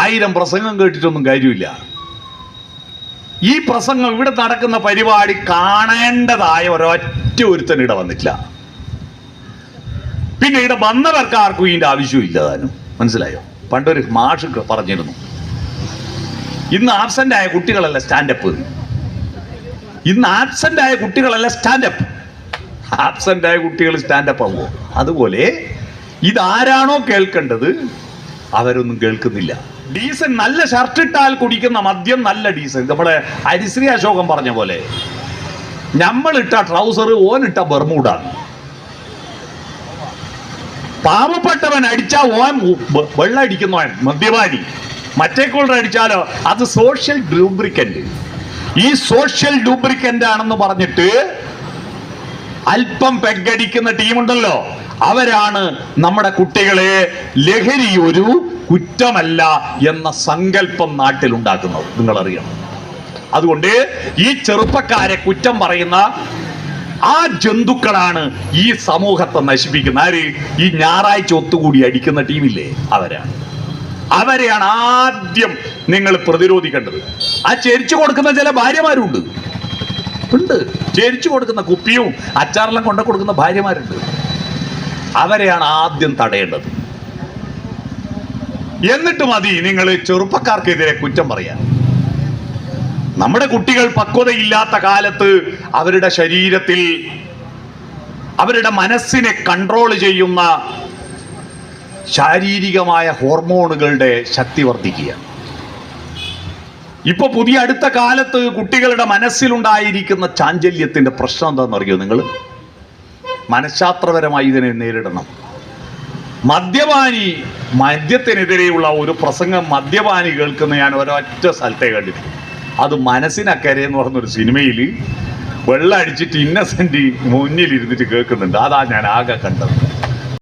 ആയിരം പ്രസംഗം കേട്ടിട്ടൊന്നും കാര്യമില്ല. ഈ പ്രസംഗം ഇവിടെ നടക്കുന്ന പരിപാടി കാണേണ്ടതായ ഒരൊറ്റ ഒരുത്തൻ ഇവിടെ വന്നിട്ടില്ല. പിന്നെ ഇവിടെ വന്നവർക്ക് ആർക്കും ഇതിന്റെ ആവശ്യമില്ല താനും. മനസ്സിലായോ? പണ്ടൊരു മാഷ് പറഞ്ഞിരുന്നു. ഇന്ന് ആബ്സെന്റ് ആയ കുട്ടികളല്ല സ്റ്റാൻഡപ്പ് ഇന്ന് ആബ്സെന്റ് ആയ കുട്ടികളല്ല സ്റ്റാൻഡപ്പ് ആബ്സെന്റ് ആയ കുട്ടികൾ സ്റ്റാൻഡപ്പ് ആവുമോ? അതുപോലെ ഇതാരാണോ കേൾക്കേണ്ടത്? അവരൊന്നും കേൾക്കുന്നില്ല. ഡീസൻ നല്ല ഷർട്ട് ഇട്ടാൽ കുടിക്കുന്ന മദ്യം നല്ല ഡീസൻ. നമ്മുടെ ഹരിശ്രീ അശോകൻ പറഞ്ഞ പോലെ. നമ്മൾ ഇട്ട ട്രൗസർ ഓനിട്ട ബർമൂഡാണ്. പാവപ്പെട്ടവൻ അടിച്ചാ ഓൻ വെ- വെള്ളം അടിക്കുന്നവൻ മദ്യപാനി. മറ്റേ കൂടെ അടിച്ചാലോ? അത് സോഷ്യൽ ലൂബ്രിക്കന്റ് ഈ സോഷ്യൽ ലൂബ്രിക്കന്റ് ആണെന്ന് പറഞ്ഞിട്ട് അല്പം പെഗടിക്കുന്ന ടീമുണ്ടല്ലോ. അവരാണ് നമ്മുടെ കുട്ടികളെ ലഹരി ഒരു കുറ്റമല്ല എന്ന സങ്കല്പം നാട്ടിലുണ്ടാക്കുന്നത്. നിങ്ങൾ അറിയണം അതുകൊണ്ട് ഈ ചെറുപ്പക്കാരെ കുറ്റം പറയുന്ന ആ ജന്തുക്കളാണ് ഈ സമൂഹത്തെ നശിപ്പിക്കുന്ന. ആര്? ഈ ഞായറാഴ്ച ഒത്തുകൂടി അടിക്കുന്ന ടീമില്ലേ? അവരാണ്. അവരെയാണ് ആദ്യം നിങ്ങൾ പ്രതിരോധിക്കേണ്ടത്. ആ ചേരിച്ചു കൊടുക്കുന്ന ചില ഭാര്യമാരുണ്ട്. ഉണ്ട് ചേരിച്ചു കൊടുക്കുന്ന കുപ്പിയും അച്ചാറെല്ലാം കൊണ്ട കൊടുക്കുന്ന ഭാര്യമാരുണ്ട്. അവരെയാണ് ആദ്യം തടയേണ്ടത്. എന്നിട്ട് മതി നിങ്ങൾ ചെറുപ്പക്കാർക്കെതിരെ കുറ്റം പറയാൻ. നമ്മുടെ കുട്ടികൾ പക്വതയില്ലാത്ത കാലത്ത് അവരുടെ ശരീരത്തിൽ അവരുടെ മനസ്സിനെ കൺട്രോൾ ചെയ്യുന്ന ശാരീരികമായ ഹോർമോണുകളുടെ ശക്തി വർദ്ധിക്കുക ഇപ്പൊ പുതിയ അടുത്ത കാലത്ത് കുട്ടികളുടെ മനസ്സിലുണ്ടായിരിക്കുന്ന ചാഞ്ചല്യത്തിന്റെ പ്രശ്നം എന്താണെന്ന് അറിയോ നിങ്ങൾ? മനഃശാസ്ത്രപരമായി ഇതിനെ നേരിടണം. മദ്യപാനി മദ്യത്തിനെതിരെയുള്ള ഒരു പ്രസംഗം മദ്യപാനി കേൾക്കുന്ന ഞാൻ ഒരൊറ്റ സ്ഥലത്തെ കണ്ടിട്ടുണ്ട് അത് മനസ്സിനക്കരെ എന്ന് പറഞ്ഞൊരു സിനിമയിൽ വെള്ളം അടിച്ചിട്ട് ഇന്നസെന്റ് മുന്നിൽ ഇരുന്നിട്ട് കേൾക്കുന്നുണ്ട്. അതാ ഞാൻ ആകെ കണ്ടത്.